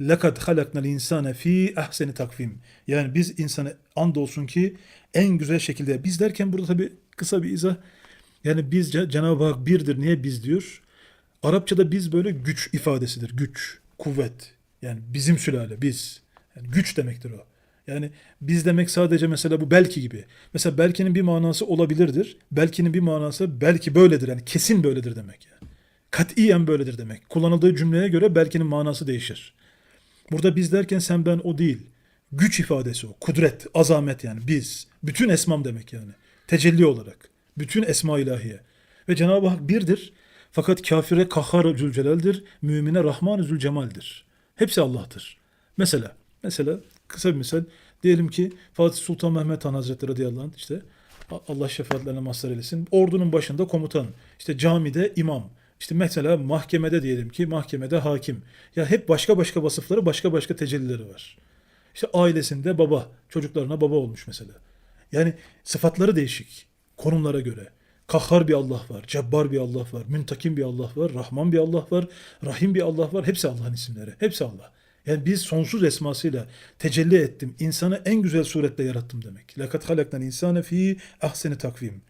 lekad halaknal insane fi ahseni takvim. Yani biz insanı andolsun ki en güzel şekilde biz derken burada tabi kısa bir izah. Yani biz Ce- Cenab-ı Hak birdir. Niye biz diyor? Arapçada biz böyle güç ifadesidir. Güç, kuvvet. Yani bizim sülale, biz. Yani güç demektir o. Yani biz demek sadece mesela bu belki gibi. Mesela belkinin bir manası olabilirdir. Belkinin bir manası belki böyledir. Yani kesin böyledir demek yani. Katiyen böyledir demek. Kullanıldığı cümleye göre belkinin manası değişir. Burada biz derken sen ben o değil. Güç ifadesi o. Kudret, azamet yani biz. Bütün esmam demek yani. Tecelli olarak. Bütün esma ilahiye. Ve Cenab-ı Hak birdir. Fakat kafire kahhar zülcelaldir. Mümine rahman zülcemaldir. Hepsi Allah'tır. Mesela, mesela kısa bir misal. Diyelim ki Fatih Sultan Mehmet Han Hazretleri radıyallahu anh işte Allah şefaatlerine mazhar eylesin. Ordunun başında komutan. işte camide imam. İşte mesela mahkemede diyelim ki mahkemede hakim. Ya hep başka başka vasıfları, başka başka tecellileri var. İşte ailesinde baba, çocuklarına baba olmuş mesela. Yani sıfatları değişik konumlara göre. Kahhar bir Allah var, cebbar bir Allah var, müntakim bir Allah var, rahman bir Allah var, rahim bir Allah var. Hepsi Allah'ın isimleri. Hepsi Allah. Yani biz sonsuz esmasıyla tecelli ettim. İnsanı en güzel surette yarattım demek. Lakat halaknal insane fi ahseni takvim.